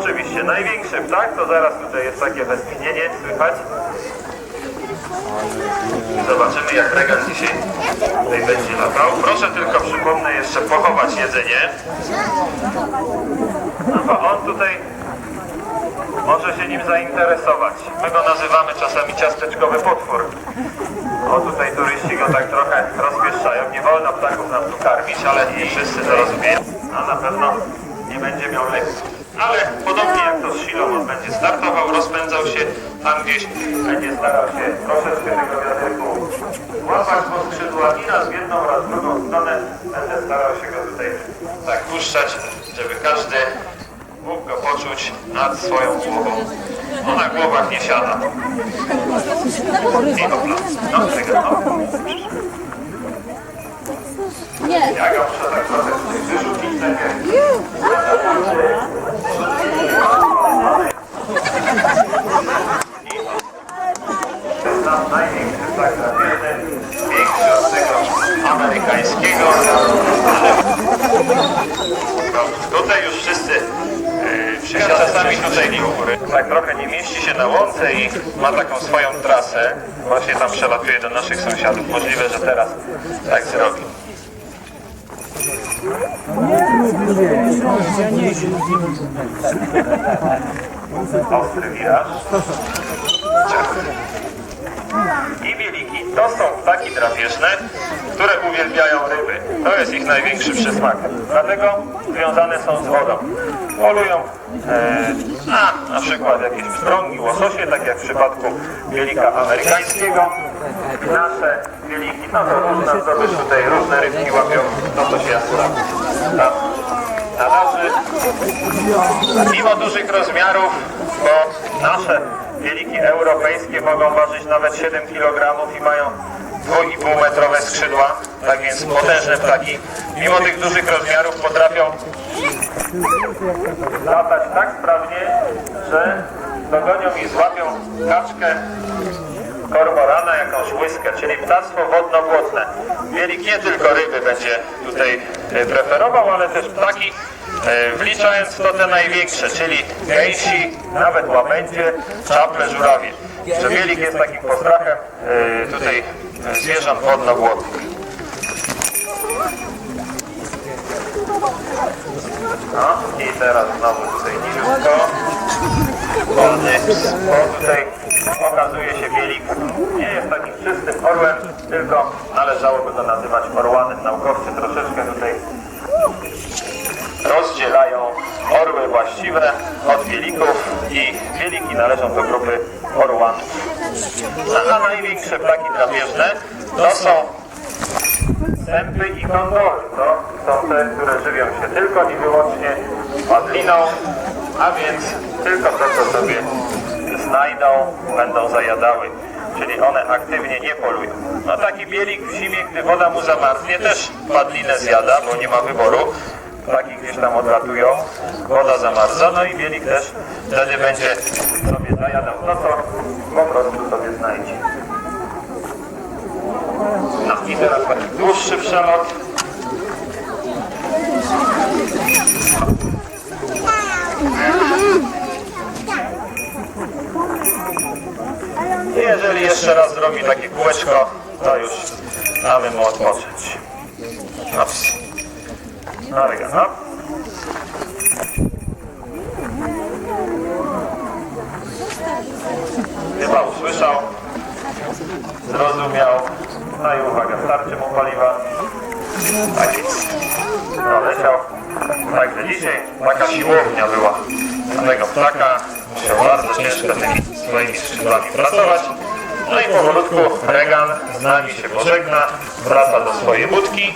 Oczywiście największy ptak, to zaraz tutaj jest takie westchnienie słychać. Zobaczymy jak Regan dzisiaj tutaj będzie latał. Proszę tylko przypomnę jeszcze pochować jedzenie. No bo on tutaj może się nim zainteresować. My go nazywamy czasami ciasteczkowy potwór. O tutaj turyści go tak trochę rozpieszczają. Nie wolno ptaków nam tu karmić, ale nie wszyscy to rozumieją. A na pewno nie będzie miał leku. Ale podobnie jak to z silą, on będzie startował, rozpędzał się tam gdzieś, będzie starał się troszeczkę tego wiaderku łapać po skrzydłach i raz w jedną, raz w drugą stronę będę starał się go tutaj tak puszczać, żeby każdy mógł go poczuć nad swoją głową. No na głowach nie siada. I hopla. No, czekaj, no. Nie. Amerykańskiego. No, tutaj już wszyscy yy, czasami tutaj. Tak trochę nie mieści się na łące i ma taką swoją trasę. Właśnie tam przelatuje do naszych sąsiadów. Możliwe, że teraz tak zrobi. Ostry wiraż. I wieliki to są ptaki drapieżne, które uwielbiają ryby. To jest ich największy przysmak. Dlatego związane są z wodą. Polują e, na na przykład jakieś pstrągi, łososie, tak jak w przypadku wielika amerykańskiego. Nasze wieliki, no to różne zdobycz tutaj, różne rybki łapią, no to się akurat tam należy. Mimo dużych rozmiarów, bo nasze wieliki europejskie mogą ważyć nawet 7 kg i mają 2,5 metrowe skrzydła, tak więc potężne ptaki, mimo tych dużych rozmiarów potrafią latać tak sprawnie, że dogonią i złapią kaczkę kormorana, jakąś łyskę, czyli ptactwo wodno-błotne. Wielik nie tylko ryby będzie tutaj e, preferował, ale też ptaki, e, wliczając w to te największe, czyli gęsi, nawet łabędzie, czaple, żurawie. Że wielik jest takim postrachem e, tutaj zwierząt wodno-błotnych. No i teraz znowu tutaj niziutko. Wolny, bo tutaj okazuje się Bielik nie jest takim czystym orłem, tylko należałoby go nazywać orłanem. Naukowcy troszeczkę tutaj rozdzielają orły właściwe od bielików i bieliki należą do grupy orłanów. A największe ptaki drapieżne to są Sępy i kondory to są te, które żywią się tylko i wyłącznie padliną, a więc tylko to, co sobie znajdą, będą zajadały. Czyli one aktywnie nie polują. No taki bielik w zimie, gdy woda mu zamarznie, też padlinę zjada, bo nie ma wyboru. Ptaki gdzieś tam odlatują, woda zamarza, no i bielik też wtedy będzie sobie zajadał to, co po prostu sobie znajdzie. No i teraz taki dłuższy przelot. Jeżeli jeszcze raz zrobi takie kółeczko, to już damy mu odpocząć. Ups. No, Rega, no. Chyba usłyszał, zrozumiał. No i uwaga, starczy mu paliwa. Tak jest. No, leciał. Także dzisiaj taka siłownia była samego ptaka. Musiał bardzo ciężko tymi swoimi skrzydłami pracować. No i powolutku Regan z nami się pożegna, wraca do swojej budki